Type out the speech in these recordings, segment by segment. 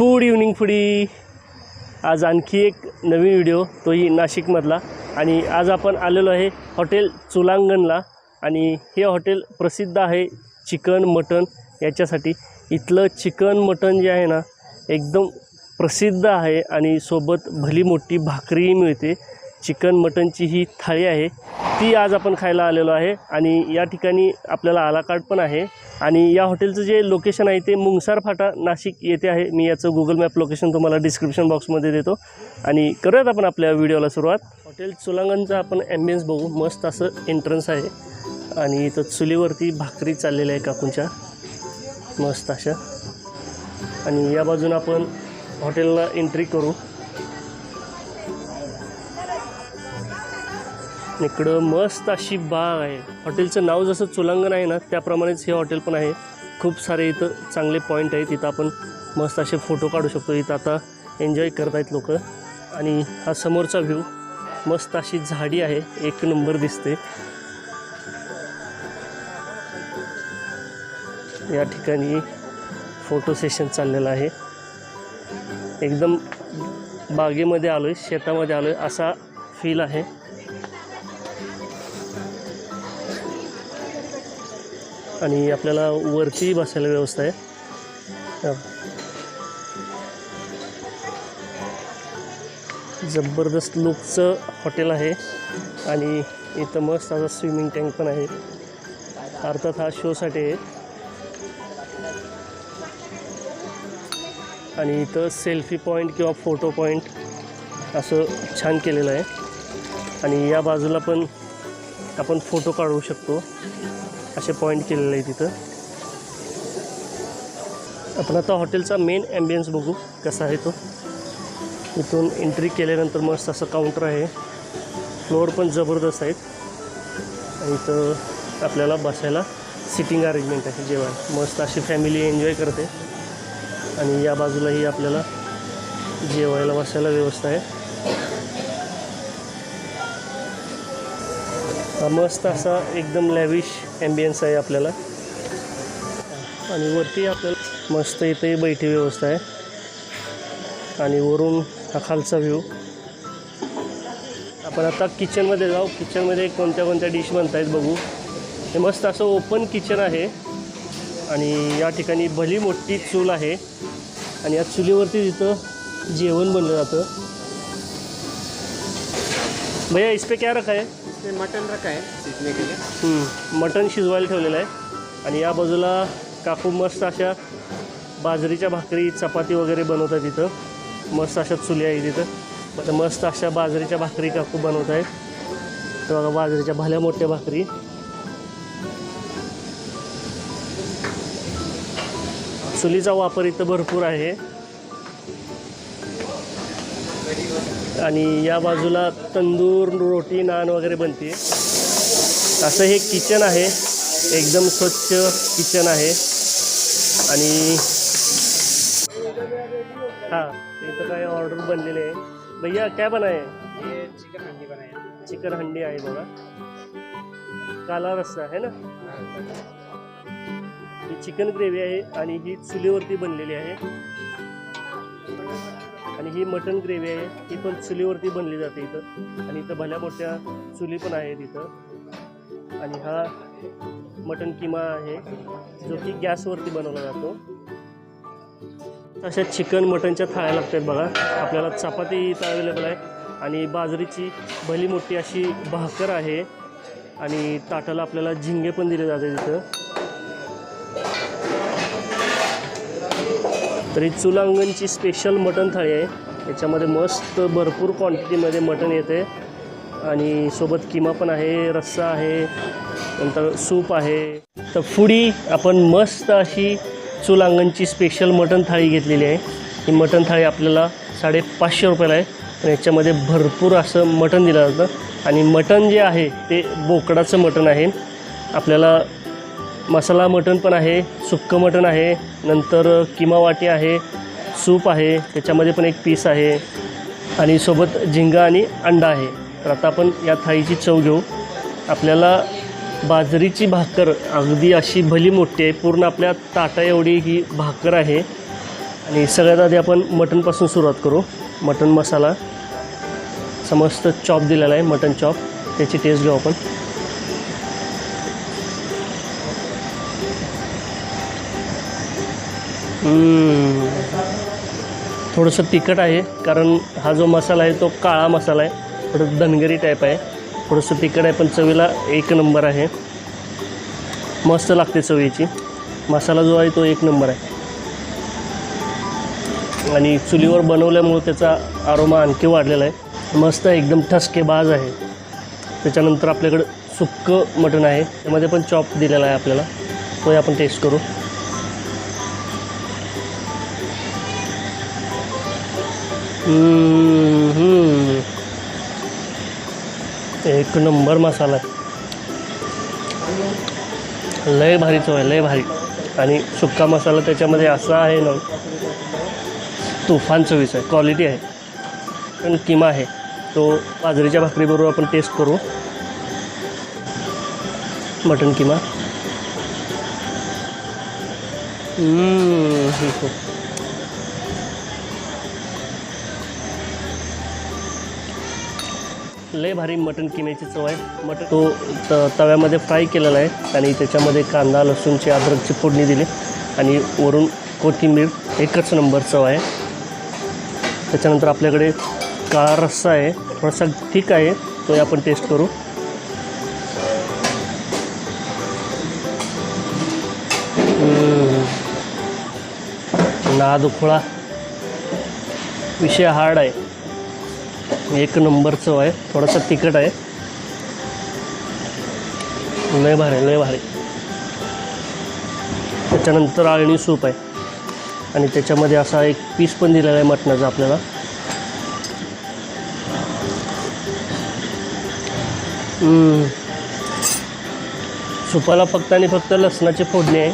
Good evening foodie. आज आणखी एक नवीन व्हिडिओ तोही नाशिकमधला. आणि आज आपण आलेलो आहे हॉटेल चुलांगणला. आणि हे हॉटेल प्रसिद्ध आहे चिकन मटन याच्यासाठी. इथलं चिकन मटन जे आहे ना एकदम प्रसिद्ध आहे आणि सोबत भली मोठी भाकरीही मिळते. चिकन मटनची ही थाळी आहे. ती आज आपण खायला आलेलो आहे. आणि या ठिकाणी आपल्याला आला कार्ड पण आहे. आणि या हॉटेलचं जे लोकेशन आहे ते मुंगसार फाटा नाशिक येथे आहे. मी याचं गुगल मॅप लोकेशन तुम्हाला डिस्क्रिप्शन बॉक्समध्ये देतो. आणि करूयात आपण आपल्या व्हिडिओला सुरुवात. हॉटेल चुलांगणचं आपण ॲम्बियन्स बघू. मस्त असं एंट्रन्स आहे. आणि इथं चुलीवरती भाकरी चाललेल्या आहे काकूंच्या. मस्त अशा. आणि या बाजून आपण हॉटेलला एंट्री करू. इकडं मस्त अशी बाग आहे. हॉटेलचं नाव जसं चुलांगण आहे ना त्याप्रमाणेच हे हॉटेल पण आहे. खूप सारे इथं चांगले पॉईंट आहेत. इथं आपण मस्त असे फोटो काढू शकतो. इथं आता एन्जॉय करत आहेत लोक. आणि हा समोरचा व्ह्यू मस्त अशी झाडी आहे. एक नंबर दिसते. या ठिकाणी फोटो सेशन चाललेलं आहे. एकदम बागेमध्ये आलो आहे शेतामध्ये आलो आहे असा फील आहे. आणि आपल्याला वरती बसायला व्यवस्था आहे. जबरदस्त लुकचं हॉटेल आहे आणि इथं मस्त असा स्विमिंग टँक पण आहे. अर्थात हा शोसाठी आहे. आणि इथं सेल्फी पॉईंट किंवा फोटो पॉईंट असं छान केलेलं आहे. आणि या बाजूला पण आपण फोटो काढू शकतो. असे पॉईंट केलेले आहे तिथं. आपण आता हॉटेलचा मेन ॲम्बियन्स बघू कसा आहे तो. इथून एंट्री केल्यानंतर मस्त असं काउंटर आहे. फ्लोअर पण जबरदस्त आहेत. आणि इथं आपल्याला बसायला सिटिंग अरेंजमेंट आहे जेवण. मस्त अशी फॅमिली एन्जॉय करते. आणि या बाजूलाही आपल्याला जेवायला बसायला व्यवस्था आहे. मस्त असा एकदम लॅविश ॲम्बियन्स आहे आपल्याला. आणि वरती आपल्याला मस्त इथे बैठी व्यवस्था आहे. आणि वरून हा खालचा व्ह्यू आपण आता किचनमध्ये जाऊ. किचनमध्ये कोणत्या कोणत्या डिश बनत आहेत बघू. हे मस्त असं ओपन किचन आहे. आणि या ठिकाणी भली मोठी चूल आहे. आणि या चुलीवरती तिथं जेवण बनलं जातं. भैया इस पे क्या रखा है? मटन रखा आहे सीखने के लिए मटण शिजवायला ठेवलेलं आहे. आणि या बाजूला काकू मस्त अशा बाजरीच्या भाकरी चपाती वगैरे बनवतात तिथं मस्त अशा चुली आहे तिथं आता मस्त अशा बाजरीच्या भाकरी काकू बनवत आहेत. तर बघा बाजरीच्या भल्या मोठ्या भाकरी. चुलीचा वापर इथं भरपूर आहे. आणि या बाजूला तंदूर रोटी नान वगैरे बनते. असं हे किचन आहे. एकदम स्वच्छ किचन आहे. आणि हां इथं काय ऑर्डर बनलेले आहे. भैया काय बनाय? चिकन हंडी बनाया. चिकन हंडी आहे बघा. काला रस्सा आहे ना? ही चिकन ग्रेव्ही आहे आणि ही चुलीवरती बनलेली आहे. आणि ही मटन ग्रेव्ही आहे ही पण चुलीवरती बनली जाते इथं. आणि इथं भल्या मोठ्या चुली पण आहेत इथं. आणि हा मटन किमा आहे जो की गॅसवरती बनवला जातो. तशा चिकन मटनच्या थाळ्या लागतात बघा. आपल्याला चपाती इथं अवेलेबल आहे. आणि बाजरीची भली मोठी अशी भाकर आहे. आणि ताटाला आपल्याला झिंगे पण दिले जाते तिथं तर ही चुलांगणची स्पेशल मटण थाळी आहे. याच्यामध्ये मस्त भरपूर क्वांटिटीमध्ये मटण येते. आणि सोबत किमा पण आहे रस्सा आहे नंतर सूप आहे. तर फुडी आपण मस्त अशी चुलांगणची स्पेशल मटण थाळी घेतलेली आहे. ही मटण थाळी आपल्याला साडेपाचशे रुपयाला आहे. आणि याच्यामध्ये भरपूर असं मटण दिलं जातं. आणि मटण जे आहे ते बोकडाचं मटण आहे. आपल्याला मसाला मटण पण आहे सुक्कं मटण आहे नंतर किमा वाटी आहे सूप आहे त्याच्यामध्ये पण एक पीस आहे आणि सोबत झिंगा आणि अंडा आहे. तर आता आपण या थाळीची चव घेऊ. आपल्याला बाजरीची भाकर अगदी अशी भली मोठी आहे. पूर्ण आपल्या ताटा एवढी ही भाकर आहे. आणि सगळ्यात आधी आपण मटनपासून सुरुवात करू. मटन मसाला. समस्त चॉप दिलेला आहे मटन चॉप त्याची टेस्ट घेऊ आपण. थोडंसं तिखट आहे कारण हा जो मसाला आहे तो काळा मसाला आहे थोडं धनगरी टाईप आहे. थोडंसं तिखट आहे पण चवीला एक नंबर आहे. मस्त लागते चवीची. मसाला जो आहे तो एक नंबर आहे. आणि चुलीवर बनवल्यामुळं त्याचा आरोमा आणखी वाढलेला आहे. मस्त आहे एकदम ठसकेबाज आहे. त्याच्यानंतर आपल्याकडं सुक्कं मटण आहे. त्यामध्ये पण चॉप दिलेला आहे आपल्याला. तोही आपण टेस्ट करू. एक नंबर मसाला. आहे लय भारी चव आहे लय भारी. आणि सुक्का मसाला त्याच्यामध्ये असा आहे ना तुफान चवीचा आहे क्वालिटी आहे. पण किमा आहे. तो बाजरीच्या भाकरीबरोबर आपण टेस्ट करू. मटन किमा. लय भारी मटन किम्याची चव आहे. मटन तो त तव्यामध्ये फ्राय केलेला आहे आणि त्याच्यामध्ये कांदा लसूणची अद्रकची फोडणी दिली आणि वरून कोथिंबीर एकच नंबर चव आहे. त्याच्यानंतर आपल्याकडे काळा रस्सा आहे. थोडासा ठीक आहे. तो आपण टेस्ट करू. हम्म. विषय हार्ड आहे. एक नंबर चव आहे. थोडासा तिखट आहे. लय भारी लय भारी. त्याच्यानंतर आळणी सूप आहे. आणि त्याच्यामध्ये असा एक पीस पण दिलेला आहे मटणाचा आपल्याला. सुपाला फक्त आणि फक्त लसणाची फोडणी आहे.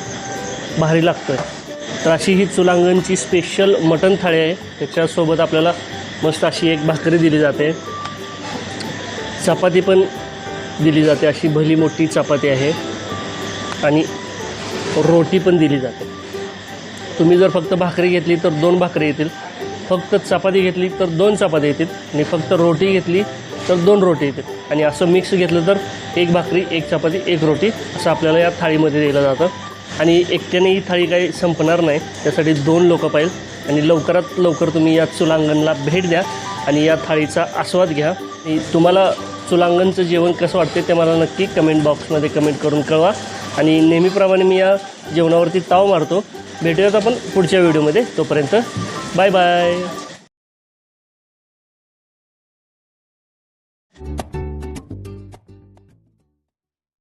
भारी लागतो आहे तर अशी ही चुलांगणची स्पेशल मटण थाळी आहे. त्याच्यासोबत आपल्याला मस्त अशी एक भाकरी दिली जाते. चपाती पण दिली जाते. अशी भली मोठी चपाती आहे. आणि रोटी पण दिली जाते. तुम्ही जर फक्त भाकरी घेतली तर दोन भाकरी येतील. फक्त चपाती घेतली तर दोन चपाती येतील. आणि फक्त रोटी घेतली तर दोन रोटी येतील. आणि असं मिक्स घेतलं तर एक भाकरी एक चपाती एक रोटी असं आपल्याला या थाळीमध्ये दिलं जातं. आणि एकट्याने ही थाळी काही संपणार नाही. त्यासाठी दोन लोकं पाहिजे. आणि लवकरात लवकर तुम्ही या चुलांगणला भेट द्या आणि या थाळीचा आस्वाद घ्या. आणि तुम्हाला चुलांगणचं जेवण कसं वाटते ते मला नक्की कमेंट बॉक्समध्ये कमेंट करून कळवा. आणि नेहमीप्रमाणे मी या जेवणावरती ताव मारतो. भेटूयात आपण पुढच्या व्हिडिओमध्ये तोपर्यंत बाय बाय